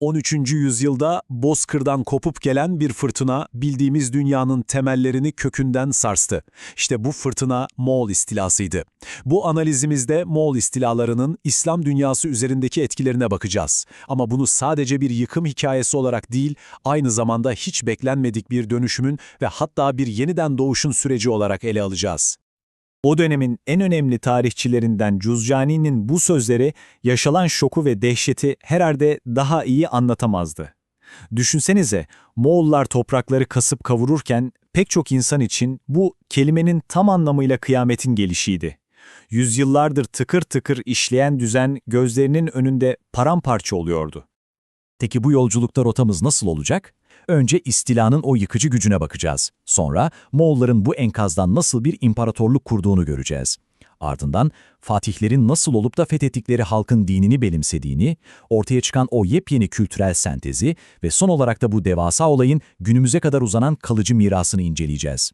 13. yüzyılda Bozkır'dan kopup gelen bir fırtına bildiğimiz dünyanın temellerini kökünden sarstı. İşte bu fırtına Moğol istilasıydı. Bu analizimizde Moğol istilalarının İslam dünyası üzerindeki etkilerine bakacağız. Ama bunu sadece bir yıkım hikayesi olarak değil, aynı zamanda hiç beklenmedik bir dönüşümün ve hatta bir yeniden doğuşun süreci olarak ele alacağız. O dönemin en önemli tarihçilerinden Cuzcani'nin bu sözleri yaşanan şoku ve dehşeti herhalde daha iyi anlatamazdı. Düşünsenize, Moğollar toprakları kasıp kavururken pek çok insan için bu kelimenin tam anlamıyla kıyametin gelişiydi. Yüzyıllardır tıkır tıkır işleyen düzen gözlerinin önünde paramparça oluyordu. Peki bu yolculukta rotamız nasıl olacak? Önce istilanın o yıkıcı gücüne bakacağız. Sonra Moğolların bu enkazdan nasıl bir imparatorluk kurduğunu göreceğiz. Ardından fatihlerin nasıl olup da fethettikleri halkın dinini benimsediğini, ortaya çıkan o yepyeni kültürel sentezi ve son olarak da bu devasa olayın günümüze kadar uzanan kalıcı mirasını inceleyeceğiz.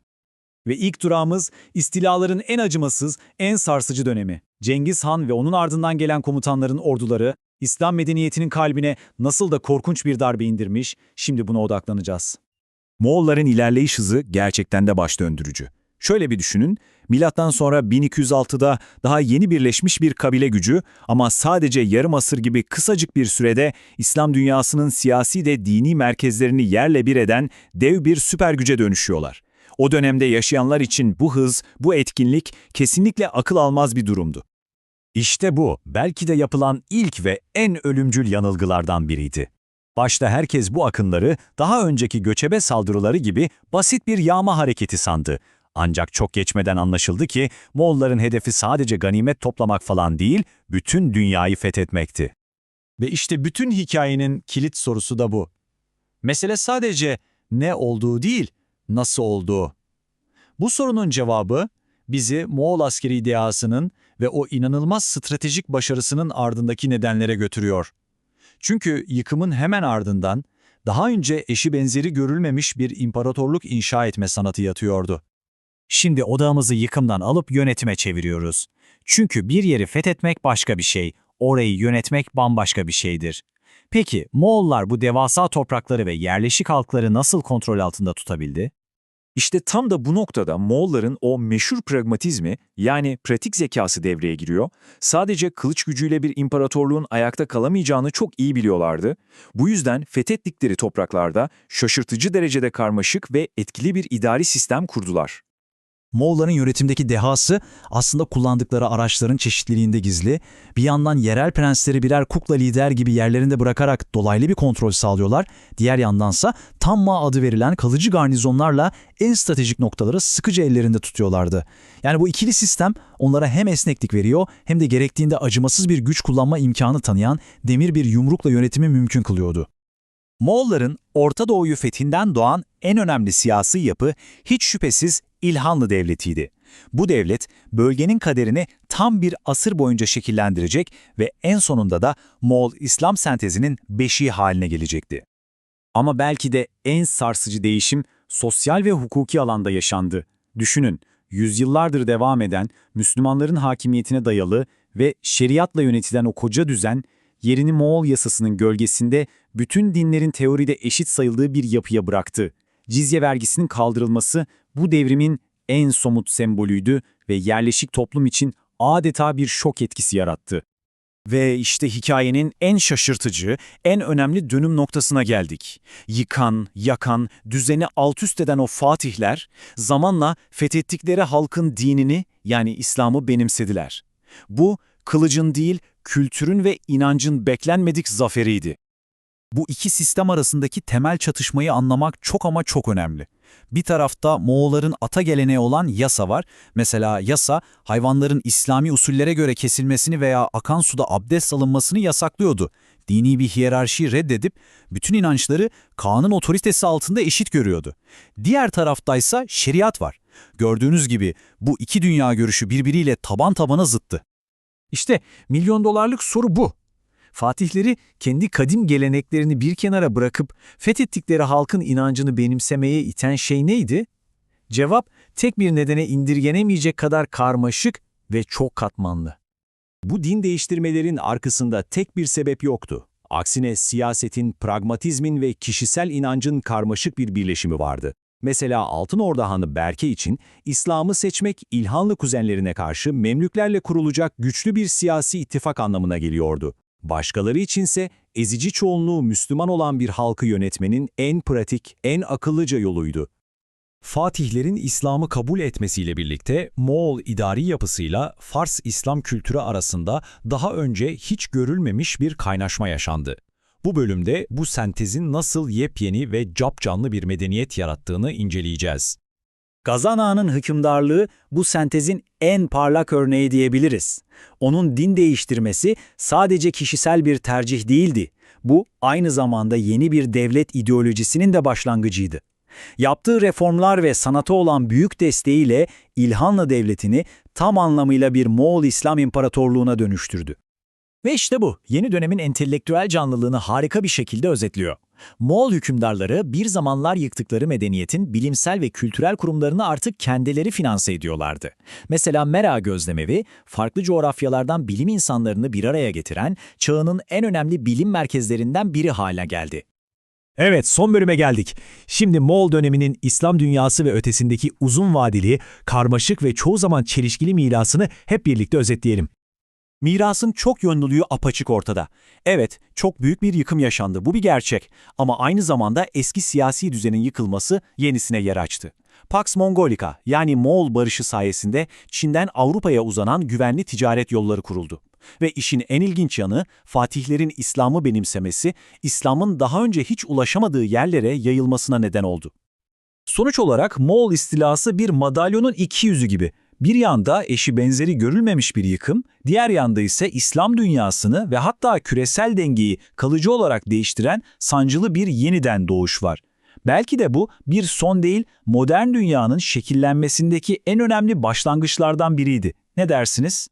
Ve ilk durağımız istilaların en acımasız, en sarsıcı dönemi. Cengiz Han ve onun ardından gelen komutanların orduları İslam medeniyetinin kalbine nasıl da korkunç bir darbe indirmiş, şimdi buna odaklanacağız. Moğolların ilerleyiş hızı gerçekten de baş döndürücü. Şöyle bir düşünün, milattan sonra 1206'da daha yeni birleşmiş bir kabile gücü ama sadece yarım asır gibi kısacık bir sürede İslam dünyasının siyasi de dini merkezlerini yerle bir eden dev bir süper güce dönüşüyorlar. O dönemde yaşayanlar için bu hız, bu etkinlik kesinlikle akıl almaz bir durumdu. İşte bu, belki de yapılan ilk ve en ölümcül yanılgılardan biriydi. Başta herkes bu akınları daha önceki göçebe saldırıları gibi basit bir yağma hareketi sandı. Ancak çok geçmeden anlaşıldı ki Moğolların hedefi sadece ganimet toplamak falan değil, bütün dünyayı fethetmekti. Ve işte bütün hikayenin kilit sorusu da bu. Mesele sadece ne olduğu değil, nasıl olduğu. Bu sorunun cevabı bizi Moğol askeri dehasının ve o inanılmaz stratejik başarısının ardındaki nedenlere götürüyor. Çünkü yıkımın hemen ardından daha önce eşi benzeri görülmemiş bir imparatorluk inşa etme sanatı yatıyordu. Şimdi odağımızı yıkımdan alıp yönetime çeviriyoruz. Çünkü bir yeri fethetmek başka bir şey, orayı yönetmek bambaşka bir şeydir. Peki Moğollar bu devasa toprakları ve yerleşik halkları nasıl kontrol altında tutabildi? İşte tam da bu noktada Moğolların o meşhur pragmatizmi yani pratik zekası devreye giriyor. Sadece kılıç gücüyle bir imparatorluğun ayakta kalamayacağını çok iyi biliyorlardı. Bu yüzden fethettikleri topraklarda şaşırtıcı derecede karmaşık ve etkili bir idari sistem kurdular. Moğolların yönetimdeki dehası aslında kullandıkları araçların çeşitliliğinde gizli. Bir yandan yerel prensleri birer kukla lider gibi yerlerinde bırakarak dolaylı bir kontrol sağlıyorlar. Diğer yandansa Tamma adı verilen kalıcı garnizonlarla en stratejik noktaları sıkıcı ellerinde tutuyorlardı. Yani bu ikili sistem onlara hem esneklik veriyor hem de gerektiğinde acımasız bir güç kullanma imkanı tanıyan demir bir yumrukla yönetimi mümkün kılıyordu. Moğolların Orta Doğu'yu fethinden doğan en önemli siyasi yapı hiç şüphesiz İlhanlı Devleti'ydi. Bu devlet bölgenin kaderini tam bir asır boyunca şekillendirecek ve en sonunda da Moğol İslam sentezinin beşiği haline gelecekti. Ama belki de en sarsıcı değişim sosyal ve hukuki alanda yaşandı. Düşünün, yüzyıllardır devam eden Müslümanların hakimiyetine dayalı ve şeriatla yönetilen o koca düzen, yerini Moğol yasasının gölgesinde bütün dinlerin teoride eşit sayıldığı bir yapıya bıraktı. Cizye vergisinin kaldırılması bu devrimin en somut sembolüydü ve yerleşik toplum için adeta bir şok etkisi yarattı. Ve işte hikayenin en şaşırtıcı, en önemli dönüm noktasına geldik. Yıkan, yakan, düzeni alt üst eden o fatihler, zamanla fethettikleri halkın dinini yani İslam'ı benimsediler. Bu, kılıcın değil, kültürün ve inancın beklenmedik zaferiydi. Bu iki sistem arasındaki temel çatışmayı anlamak çok ama çok önemli. Bir tarafta Moğolların ata geleneği olan yasa var. Mesela yasa hayvanların İslami usullere göre kesilmesini veya akan suda abdest alınmasını yasaklıyordu. Dini bir hiyerarşiyi reddedip bütün inançları Kaan'ın otoritesi altında eşit görüyordu. Diğer taraftaysa şeriat var. Gördüğünüz gibi bu iki dünya görüşü birbiriyle taban tabana zıttı. İşte milyon dolarlık soru bu. Fatihleri kendi kadim geleneklerini bir kenara bırakıp fethettikleri halkın inancını benimsemeye iten şey neydi? Cevap tek bir nedene indirgenemeyecek kadar karmaşık ve çok katmanlı. Bu din değiştirmelerin arkasında tek bir sebep yoktu. Aksine siyasetin, pragmatizmin ve kişisel inancın karmaşık bir birleşimi vardı. Mesela Altın Orda Hanı Berke için İslam'ı seçmek İlhanlı kuzenlerine karşı Memlüklerle kurulacak güçlü bir siyasi ittifak anlamına geliyordu. Başkaları içinse ezici çoğunluğu Müslüman olan bir halkı yönetmenin en pratik, en akıllıca yoluydu. Fatihlerin İslam'ı kabul etmesiyle birlikte Moğol idari yapısıyla Fars İslam kültürü arasında daha önce hiç görülmemiş bir kaynaşma yaşandı. Bu bölümde bu sentezin nasıl yepyeni ve capcanlı bir medeniyet yarattığını inceleyeceğiz. Gazan Ağa'nın hükümdarlığı bu sentezin en parlak örneği diyebiliriz. Onun din değiştirmesi sadece kişisel bir tercih değildi. Bu aynı zamanda yeni bir devlet ideolojisinin de başlangıcıydı. Yaptığı reformlar ve sanata olan büyük desteğiyle İlhanlı Devleti'ni tam anlamıyla bir Moğol İslam İmparatorluğu'na dönüştürdü. Ve işte bu, yeni dönemin entelektüel canlılığını harika bir şekilde özetliyor. Moğol hükümdarları bir zamanlar yıktıkları medeniyetin bilimsel ve kültürel kurumlarını artık kendileri finanse ediyorlardı. Mesela Mera Gözlemevi, farklı coğrafyalardan bilim insanlarını bir araya getiren çağının en önemli bilim merkezlerinden biri haline geldi. Evet, son bölüme geldik. Şimdi Moğol döneminin İslam dünyası ve ötesindeki uzun vadeli, karmaşık ve çoğu zaman çelişkili mirasını hep birlikte özetleyelim. Mirasın çok yönlülüğü apaçık ortada. Evet, çok büyük bir yıkım yaşandı, bu bir gerçek. Ama aynı zamanda eski siyasi düzenin yıkılması yenisine yer açtı. Pax Mongolica yani Moğol barışı sayesinde Çin'den Avrupa'ya uzanan güvenli ticaret yolları kuruldu. Ve işin en ilginç yanı Fatihlerin İslam'ı benimsemesi, İslam'ın daha önce hiç ulaşamadığı yerlere yayılmasına neden oldu. Sonuç olarak Moğol istilası bir madalyonun iki yüzü gibi. Bir yanda eşi benzeri görülmemiş bir yıkım, diğer yanda ise İslam dünyasını ve hatta küresel dengeyi kalıcı olarak değiştiren sancılı bir yeniden doğuş var. Belki de bu bir son değil, modern dünyanın şekillenmesindeki en önemli başlangıçlardan biriydi. Ne dersiniz?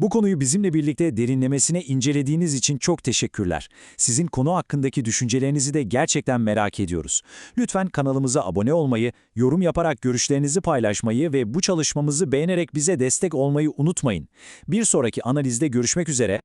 Bu konuyu bizimle birlikte derinlemesine incelediğiniz için çok teşekkürler. Sizin konu hakkındaki düşüncelerinizi de gerçekten merak ediyoruz. Lütfen kanalımıza abone olmayı, yorum yaparak görüşlerinizi paylaşmayı ve bu çalışmamızı beğenerek bize destek olmayı unutmayın. Bir sonraki analizde görüşmek üzere,